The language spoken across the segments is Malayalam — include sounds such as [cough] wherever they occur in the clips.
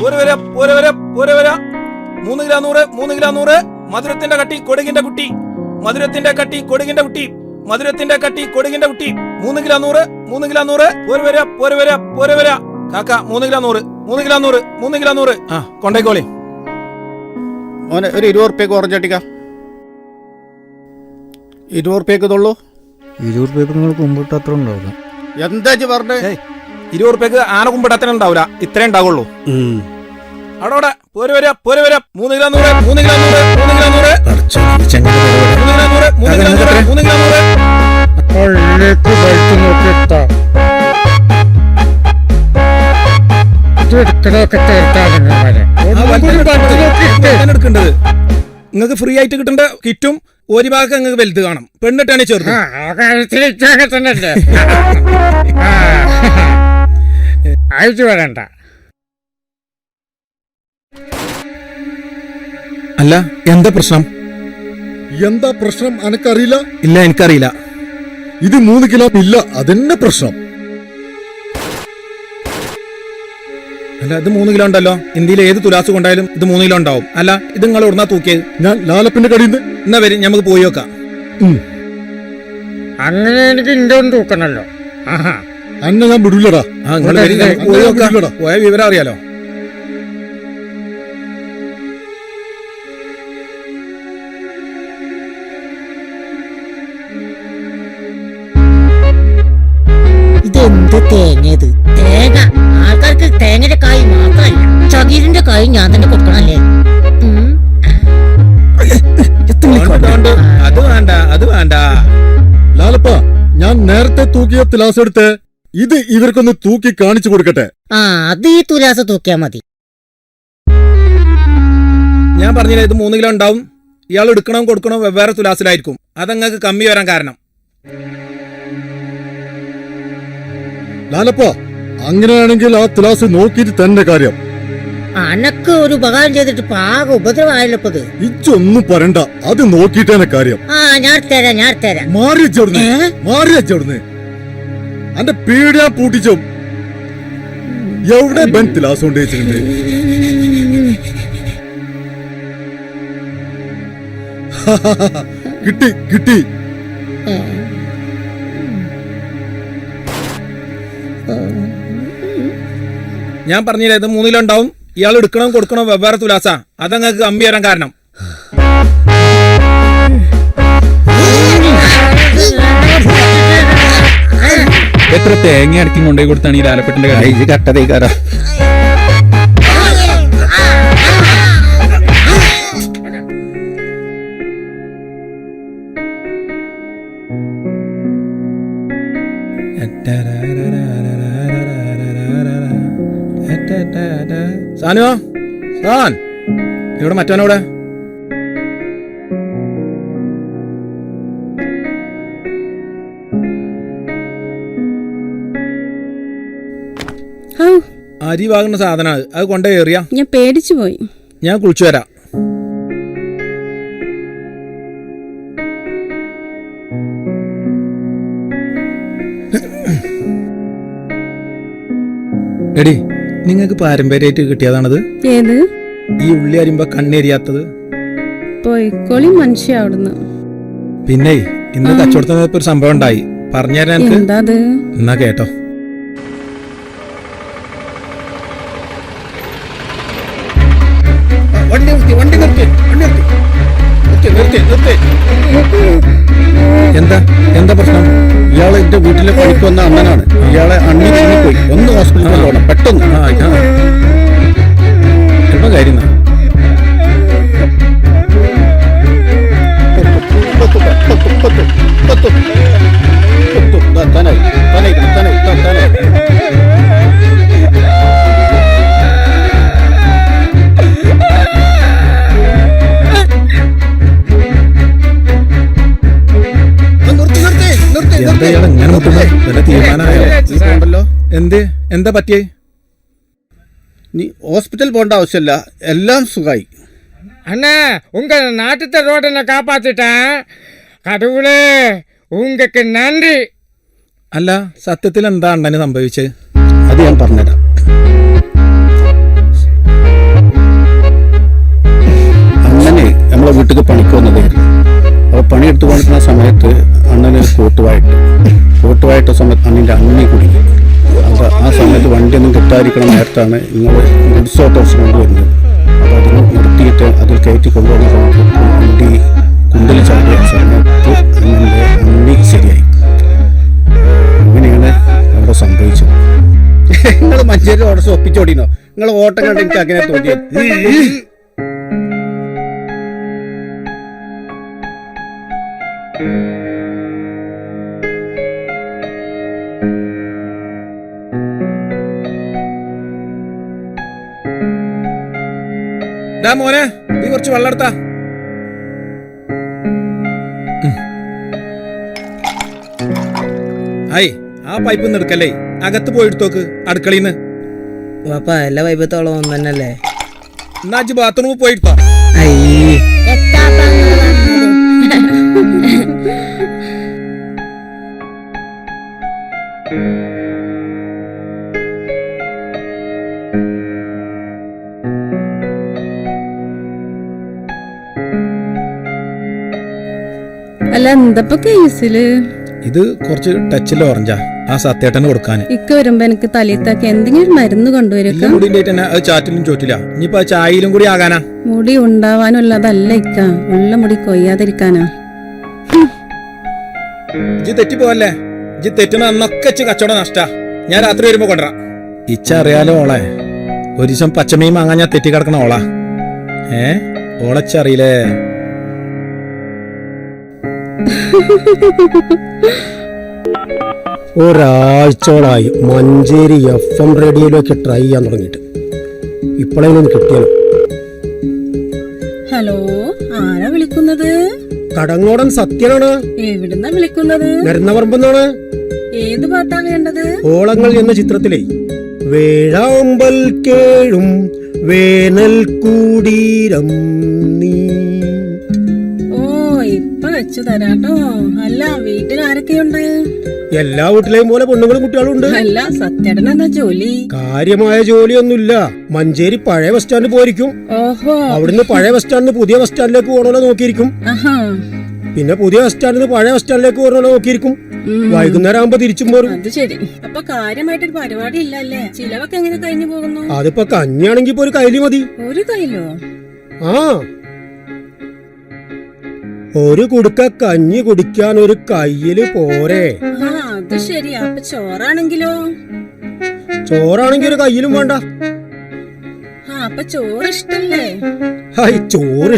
പോരെ വര പോരെ വര പോരെ വര. മൂന്ന് കിലോ നൂറ് മൂന്ന് കിലോ നൂറ്. മധുരത്തിന്റെ കട്ടി കൊടുകിന്റെ കുട്ടി. മധുരത്തിന്റെ കട്ടി കൊടുകിന്റെ കുട്ടി. മധുരത്തിന്റെ കട്ടി കൊടുകിന്റെ കുട്ടി. മൂന്ന് കിലോ നൂറ് മൂന്ന് കിലോ നൂറ്. പോരെ വര പോരെ വര പോരെ വര. കാക്ക മൂന്ന് കിലോ നൂറ് മൂന്ന് കിലോ നൂറ് മൂന്ന് കിലോ നൂറ്. ആ കൊണ്ടേക്കോളി. മോനെ ഒരു ഇരുപത് റുപ്യക്ക് ഓറഞ്ച് അടിക്കാം. ഇരുപത് റുപ്യക്ക് ഇതുള്ളൂ. ഇരുപത് റുപ്യക്ക് നിങ്ങൾ കുമ്പിട്ട് അത്ര ഉണ്ടാവില്ല. എന്താ പറഞ്ഞേ? ഇരുപത് റുപ്യക്ക് ആന കുമ്പിട്ട് അത്ര ഉണ്ടാവില്ല. ഇത്രേ ഉണ്ടാവുള്ളൂ. അവിടെ പോരെ വര പോരെ വര മൂന്ന് കിലോ നൂറ് മൂന്ന് കിലോ നൂറ് മൂന്ന് കിലോ നൂറ് മൂന്ന് കിലോ നൂറ് മൂന്ന് കിലോ നൂറ് മൂന്ന് കിലോ നൂറ് പള്ളിക്ക് ബൈക്ക് നോക്കിയിട്ടാ ഇത് എടുക്കലൊക്കെ തീർത്താലും ആ വലുതാണ് എടുക്കേണ്ടത് നിങ്ങൾക്ക് ഫ്രീ ആയിട്ട് കിട്ടേണ്ട കിറ്റും ഒരു ഭാഗം നിങ്ങൾക്ക് വലുത് കാണും പെണ്ണിട്ടാണ് ചെറുത് അയച്ചു വരണ്ട അല്ല എന്താ പ്രശ്നം? എന്താ പ്രശ്നം അനക്കറിയില്ല? ഇല്ല എനിക്കറിയില്ല. ഇത് മൂന്ന് കിലോ ഇല്ല അതെന്നെ പ്രശ്നം. അല്ല ഇത് മൂന്ന് കിലോ ഉണ്ടല്ലോ. ഇന്ത്യയിൽ ഏത് തുലാസ് കൊണ്ടായാലും ഇത് മൂന്ന് കിലോ ഉണ്ടാവും. അല്ല ഇത് നിങ്ങൾ ഉടനാ തൂക്കിയത് ഞാൻ ലാലപ്പിന്റെ കടിയിൽ നിന്ന്. എന്നാ വരും നമുക്ക് പോയി നോക്കാം. അങ്ങനെ എനിക്ക് ഇന്ത്യ തൂക്കണല്ലോ. അന്നെ ഞാൻ വിടൂലടാ. ആ നിങ്ങൾ പോയി നോക്കാം. പോയ വിവരം അറിയാലോ? ഇതെന്ത് തേങ്ങയത്. തേങ്ങ. ആൾക്കാർക്ക് തേങ്ങയുടെ കായ് മാത്രമല്ല ചകിരിന്റെ കായ് ഞാൻ തന്നെ കൊടുക്കണല്ലേ. അത് വേണ്ട അത് വേണ്ട. ലാലപ്പ ഞാൻ നേരത്തെ തൂക്കിയ തുലാസ് എടുത്ത് ഇത് ഇവർക്കൊന്ന് തൂക്കി കാണിച്ചു കൊടുക്കട്ടെ. ആ അത് ഈ തുലാസ് തൂക്കിയാ മതി. ഞാൻ പറഞ്ഞില്ല ഇത് മൂന്ന് കിലോ ഉണ്ടാവും. ഇയാൾ എടുക്കണോ കൊടുക്കണോ വെവ്വേറെ തുലാസിലായിരിക്കും. അതങ്ങക്ക് കമ്മി വരാൻ കാരണം. ലാലപ്പ അങ്ങനെയാണെങ്കിൽ ആ തിലാസ് നോക്കിയിട്ട് തന്നെ കാര്യം. അനക്ക് ഒരു ഉപകാരം ചെയ്തിട്ട് പാക ഉപദ്രവമായല്ലോ ഇപ്പൊ ഇത് ഇച്ചൊന്നും പറയണ്ട അത് നോക്കിട്ടേനെ കാര്യം. ആ ഞാൻ തരാം ഞാൻ തരാം. മാറി വെച്ചവിടുന്ന് ഏ? മാറി വെച്ചവിടുന്ന് അന്റെ പീടിയാ പൂട്ടിച്ചോ. എവിടെ ബൻ തുലാസ് കൊണ്ട് വെച്ചിട്ടുണ്ട്? കിട്ടി കിട്ടി. ഞാൻ പറഞ്ഞില്ല ഇത് മൂന്നിലുണ്ടാവും. ഇയാൾ എടുക്കണം കൊടുക്കണം വെവ്വേറെ തുലാസ. അതങ്ങൾക്ക് കമ്പി വരാൻ കാരണം. എത്ര തേങ്ങ അടക്കി കൊണ്ടുപോയി കൊടുത്താണ് ഈ ലാലപ്പെട്ടിന്റെ കട ഇത് കട്ടതേക്കാരാ സാനുവോ? സാൻ ഇവിടെ മറ്റവനോടെ? അരി വാങ്ങുന്ന സാധനമാണ്. അത് കൊണ്ടേ ഏറിയ. ഞാൻ പേടിച്ചു പോയി. ഞാൻ കുളിച്ചു വരാം. എടി നിങ്ങൾക്ക് പാരമ്പര്യമായിട്ട് കിട്ടിയതാണത്? ഏത്? ഈ ഉള്ളി അരിമ്പ കണ്ണെരിയാത്തത്? പോയിക്കോളി മനുഷ്യ അവിടുന്ന്. പിന്നെ ഇന്ന് കച്ചവടത്തിന് ഒരു സംഭവം ഉണ്ടായി. പറഞ്ഞുതരാൻ എന്നാ കേട്ടോ. വണ്ടി നിർത്തി വണ്ടി നിർത്തി വണ്ടി നിർത്തി. നിർത്തി നിർത്തി നിർത്തി. എന്താ? എന്താ പ്രശ്നം? ഇയാൾ എന്റെ വീട്ടിലെ പണിക്ക് വന്ന അണ്ണനാണ്. ഇയാളെ അണ്ണി പോയി. ഒന്ന് ഹോസ്പിറ്റലിൽ പോകണം പെട്ടെന്ന്. ആ എന്താ കാര്യം താനായി, താനായി, താനായി, താനായി. ഇയാൾ എങ്ങനെ മുട്ടുന്നത് വല്ല തീരുമാനമായോ? എന്ത്? എന്താ പറ്റിയേ? നീ ഹോസ്പിറ്റൽ പോണ്ട ആവശ്യമില്ല. എല്ലാം സുഖായി. അണ്ണാ ഉങ്ക நாட்டத்தை ரோடனை காப்பாத்திட்டேன் கடவுளே ഉങ്കക്ക് നന്ദി. അല്ല സത്യത്തിൽ എന്താ അണ്ണന് സംഭവിച്ചത് അത് ഞാൻ പറഞ്ഞുതരാം. അങ്ങനെ നമ്മളെ വീട്ടിൽ പണിക്ക് വന്നതായിരുന്നു അപ്പോൾ പണിയെടുത്ത് കൊണ്ടിരുന്ന സമയത്ത് അണ്ണന് കൂട്ടുവായിട്ട്. കോട്ടുവായിട്ട സമയത്ത് അണ്ണിന്റെ അണ്ണി കുടുങ്ങി അത് ആ സമയത്ത് വണ്ടിയൊന്നും കിട്ടാതിരിക്കണം നേരത്താണ് നിങ്ങൾ ഗുഡ്സ് ഓട്ടോസ് കൊണ്ടുവരുന്നത്. അപ്പോൾ അതിന് നിർത്തിയിട്ട് അതിൽ കയറ്റി കൊണ്ടുവന്ന സമയത്ത് വണ്ടി കുണ്ടിൽ ചാടിയ സമയത്ത് അണ്ണന്റെ അണ്ണി ശരിയായി. അങ്ങനെയാണ് അവിടെ സംഭവിച്ചത്. നിങ്ങൾ മഞ്ചേരി ഓട്ടോസ് ഒപ്പിച്ചോടിനോ നിങ്ങൾ ഓട്ടം കണ്ട് എനിക്ക് അങ്ങനെ തോന്നിയത്. ഡാ മോനെ നീ കുറച്ച് വെള്ളം എടുത്താ. ഹായ് ആ പൈപ്പ് ഒന്ന് എടുക്കല്ലേ? അകത്ത് പോയി എടുത്തോക്ക് അടുക്കളയിന്ന്. പാപ്പ എല്ലാ വൈബത്തോളം ഒന്നല്ലേ എന്നാ അജ് ബാത്റൂമിൽ പോയി എന്തപ്പോ കേസിൽ. ഇത് കുറച്ച് ടച്ചിൽ ഓറഞ്ചാ ആ. സത്യേട്ടന് കൊടുക്കാൻ ഇക്ക വരുമ്പോ എനിക്ക് തലയിത്താക്ക എന്തെങ്കിലും മരുന്ന് കൊണ്ടുവരും മുടിന്റെ തന്നെ. അത് ചാറ്റിലും ചോറ്റില്ല ഇനിയിപ്പോ ആ ചായയിലും കൂടി ആകാനാ. മുടി ഉണ്ടാവാനുള്ളതല്ല ഇക്ക. ഉള്ള മുടി കൊയ്യാതിരിക്കാനാ. ഇജ്ജ് തെറ്റിപ്പോവല്ലേ? ഇജ്ജ് തെറ്റുന്ന അന്നൊക്കെ കച്ചവട കച്ചവടം നഷ്ടാ. ഞാൻ രാത്രി വരുമ്പോ കൊണ്ടുവരാം. ഇച്ച അറിയാലോ ഓളെ? ഒരു ദിവസം പച്ചമീൻ വാങ്ങാൻ ഞാൻ തെറ്റി കിടക്കണ ഓളാ. ഏ? ഓളച്ചറിയില്ലേ [laughs] ഒരാഴ്ചയോളായി മഞ്ചേരി എഫ് എം റേഡിയോയിലേക്ക് ട്രൈ ചെയ്യാൻ തുടങ്ങിയിട്ട്. ഇപ്പോഴെങ്കിലും കിട്ടിയാലോ? ഹലോ ആരാ വിളിക്കുന്നത്? കടങ്ങോടൻ സത്യനാണ്. എവിടുന്നാ വിളിക്കുന്നത്? നരുന്നവർമ്പെന്നാണ് ഏത് പാട്ടാ വേണ്ടത് ഓളങ്ങൾ എന്ന ചിത്രത്തിലെ വേഴാമ്പൽ കേഴും വേനൽ കൂടീരം നീ വെച്ചു തരാട്ടോ. അല്ല വീട്ടിൽ ആരൊക്കെയുണ്ട്? എല്ലാ വീട്ടിലെയും പോലെ പെണ്ണുങ്ങളും കുട്ടികളും ഉണ്ട്. അല്ല സത്യടന എന്താ ജോലി? കാര്യമായ ജോലിയൊന്നുമില്ല. മഞ്ചേരി പഴയ ബസ് സ്റ്റാൻഡ് പോയിരിക്കും. ഓഹോ. അവിടുന്ന് പഴയ ബസ് സ്റ്റാൻഡിന് പുതിയ ബസ് സ്റ്റാൻഡിലേക്ക് പോകണമല്ലോ നോക്കിയിരിക്കും. ആഹാ. പിന്നെ പുതിയ ബസ് സ്റ്റാൻഡിൽ നിന്ന് പഴയ ബസ് സ്റ്റാൻഡിലേക്ക് പോകണമല്ലോ നോക്കിയിരിക്കും. വൈകുന്നേരം ആകുമ്പോ തിരിച്ചും പോരും അത് ശരി. അപ്പൊ കാര്യമായിട്ടൊരു പരിപാടി ഇല്ലല്ലേ ചിലവൊക്കെ എങ്ങനെ കഴിഞ്ഞു പോകുന്നു? അതിപ്പോ കഞ്ഞിയാണെങ്കി ഇപ്പൊ ഒരു കൈലി മതി. ഒരു കൈലോ ആ. ഒരു കുടുക്ക കഞ്ഞി കുടിക്കാൻ ഒരു കയ്യിൽ പോരെ. ആ അത് ശരി അപ്പൊ ചോറാണെങ്കിലോ? ചോറാണെങ്കിൽ ഒരു കയ്യിലും വേണ്ട. ആ അപ്പൊ ചോറ് ഇഷ്ടല്ലേ ഹായ് ചോറ്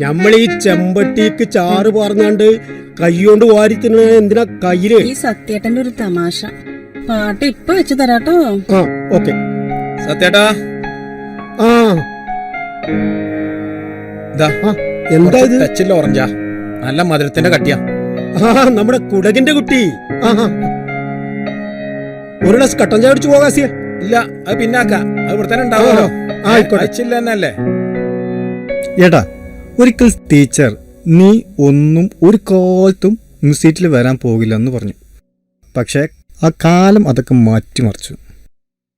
നമ്മൾ ഈ ചെമ്പട്ടിക്ക് ചാറ് പറഞ്ഞാണ്ട് കൈകൊണ്ട് വാരി തിന്നണ എന്തിനാ കയ്യിൽ? ഈ സത്യേട്ടന്റെ ഒരു തമാശ. പാട്ട് ഇപ്പൊ വെച്ചു തരാട്ടോ. ആ ഓക്കെ. സത്യേട്ടാ. ആ. ഇതാ ആ, എന്താ ഇത്? ടച്ചില്ല ഓറഞ്ചാ നല്ല മധുരത്തിന്റെ കട്ടിയാ. ആ നമ്മുടെ കുടകിന്റെ കുട്ടി. ആ. ഒരു ഗ്ലാസ് കട്ടൻ ചായ അടിച്ചു പോകാസിയ ഇല്ല അത് പിന്നാക്ക. അത് ഇവിടെ തന്നെ ഉണ്ടാവുമല്ലോ ആയിക്കോട്ടെ. ടച്ചിൽ തന്നെ അല്ലേ ഏട്ടാ ഒരിക്കൽ ടീച്ചർ നീ ഒന്നും ഒരു കാലത്തും മ്യൂസിയറ്റിൽ വരാൻ പോകില്ല എന്ന് പറഞ്ഞു. പക്ഷേ ആ കാലം അതൊക്കെ മാറ്റിമറിച്ചു.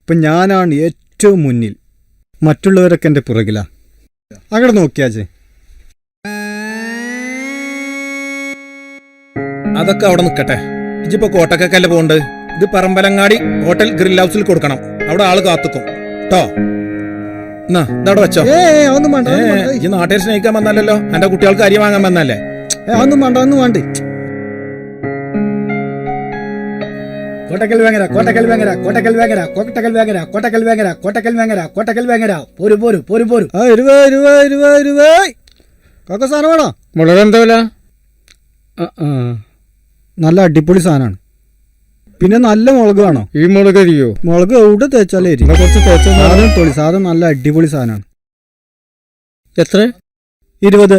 ഇപ്പം ഞാനാണ് ഏറ്റവും മുന്നിൽ. മറ്റുള്ളവരൊക്കെ എന്റെ പുറകിലാ. അങ്ങോട്ട് നോക്കിയാച്ചേ അതൊക്കെ അവിടെ നിക്കട്ടെ ഇജിപ്പോ കോട്ടക്കല്ലേ പോണ്ട് ഇത് പറമ്പലങ്ങാടി ഹോട്ടൽ ഗ്രിൽ ഹൗസിൽ കൊടുക്കണം. അവിടെ ആൾ കാത്തുക്കും. കേട്ടോ എന്നാ ഇതവിടെ വെച്ചോ. ഒന്നും വേണ്ട ഈ നാട്ടിൽ സ്നേഹിക്കാൻ വന്നാലല്ലോ. എന്റെ കുട്ടികൾക്ക് അരി വാങ്ങാൻ വന്നല്ലേ ഒന്നും വേണ്ട ഒന്നും വേണ്ട. കോട്ടക്കൽ വേങ്ങര കോട്ടക്കൽ വേങ്ങര കോട്ടക്കൽ വേങ്ങര കോട്ടക്കൽ വേങ്ങര കോട്ടക്കൽ വേങ്ങര കോട്ടക്കൽ വേങ്ങര കോട്ടക്കൽ വേങ്ങര. പോരു പോരു പോരു പോരു. ആ ഇരുപത് ഇരുപത് ഇരുപത് ഇരുപത് കൊക്ക സാധനം വേണോ? മുളക് എന്താ വില? ആ, ആ. നല്ല അടിപൊളി സാധനമാണ്. പിന്നെ നല്ല മുളക് വേണോ ഈ മുളക് അരിയോ? മുളക് എവിടെ തേച്ചാലേ അരി കുറച്ച് തേച്ച സാധനം തൊളി സാധനം നല്ല അടിപൊളി സാധനമാണ്. എത്ര? ഇരുപത്.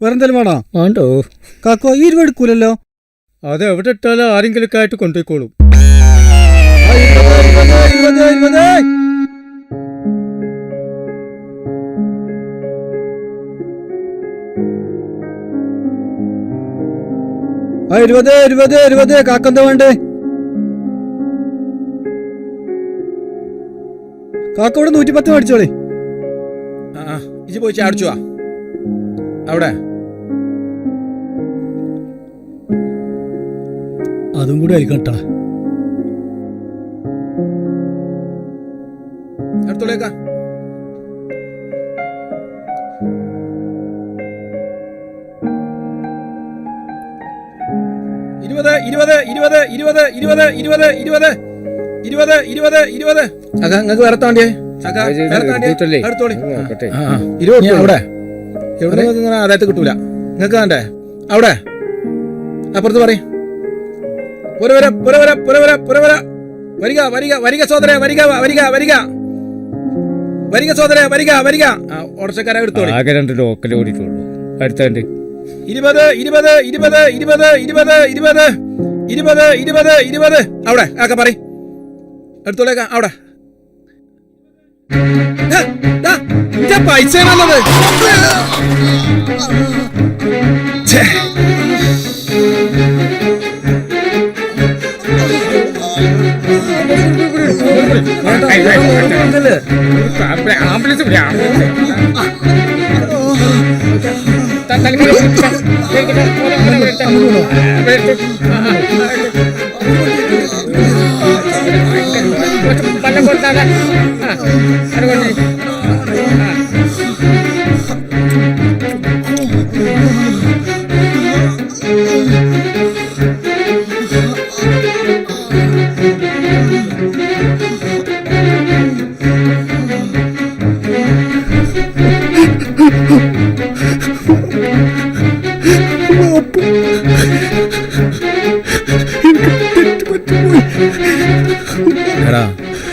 വേറെന്തേലും വേണോ? വേണ്ടോ? കാക്കോ ഈ ഇരുപത് എടുക്കൂലല്ലോ? അത് എവിടെ ഇട്ടാലും ആരെങ്കിലും ആയിട്ട് കൊണ്ടുപോയിക്കോളും. ഇരുപത്, ഇരുപത്, ഇരുപത്, ആ ഇരുപത് ഇരുപത് ഇരുപത്. കാക്കെന്താ വേണ്ടേ? കാക്ക ഇവിടെ നൂറ്റിപ്പത്ത് മേടിച്ചോളി. ആ പോയി ചാടിച്ചു വാ. അവിടെ. അതും കൂടി ആയിക്കോട്ടാ എടുത്തോളേക്കാ ഇരുപത് ഇരുപത് ഇരുപത് ഇരുപത് ഇരുപത് ഇരുപത് ഇരുപത് ഇരുപത് ഇരുപത് അക്ക നിങ്ങൾക്ക് വേറെ താണ്ടിയേ അക്ക വേറെ താണ്ടിയേ എടുത്തോളി ആ, ആ. ഇരുപത് അവിടെ എവിടെ കിട്ടൂല നിങ്ങൾക്ക് വേണ്ടേ അവിടെ അപ്പുറത്ത് പറയും പുരവര പുരവര പുരവര പുരവര വരിക വരിക വരിക സോദര വരിക വരിക വരിക വരിക സോദര വരിക വരിക ഓടച്ചക്കാരെ എടുത്തോളി ആകെ രണ്ട് ലോക്കൽ ഓടിയിട്ടുള്ളൂ അടുത്തണ്ട് ഇരുപത് ഇരുപത് ഇരുപത് ഇരുപത് ഇരുപത് ഇരുപത് ഇരുപത് ഇരുപത് ഇരുപത്. അവിടെ ആക്ക പറ എടുത്തോളേക്ക അവിടെ. ദാ, పళ్ళ కొడతాగా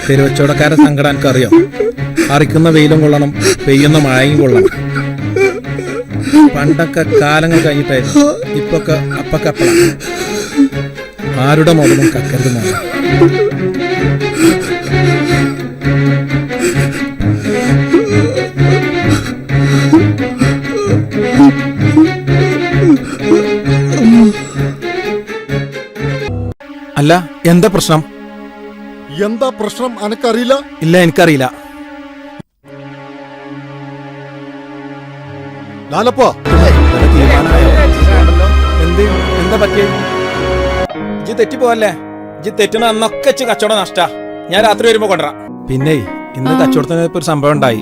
തെരുവച്ചവടക്കാരെ സങ്കടം എനിക്കറിയാം. അറിക്കുന്ന വെയിലും കൊള്ളണം പെയ്യുന്ന മഴയും കൊള്ളണം. പണ്ടൊക്കെ കാലങ്ങൾ കഴിഞ്ഞിട്ടായിരുന്നു ഇപ്പൊക്കെ അപ്പക്കപ്പള ആരുടെ മുതലും കക്കരുത് അല്ല എന്താ പ്രശ്നം? എന്താ പ്രശ്നം? അനക്കറിയില്ല? ഇല്ല എനിക്കറിയില്ല. ലാലപ്പ. എന്ത് എന്താ പറ്റിയ? ഇജ്ജ് തെറ്റിപ്പോവല്ലേ? ഇജ്ജ് തെറ്റുന്ന അന്നൊക്കെ ഇച്ച് കച്ചവടം നഷ്ടാ. ഞാൻ രാത്രി വരുമ്പോ കൊണ്ടുവരാം. പിന്നെ ഇന്ന് കച്ചവടത്തിന് ഇപ്പൊ ഒരു സംഭവം ഉണ്ടായി.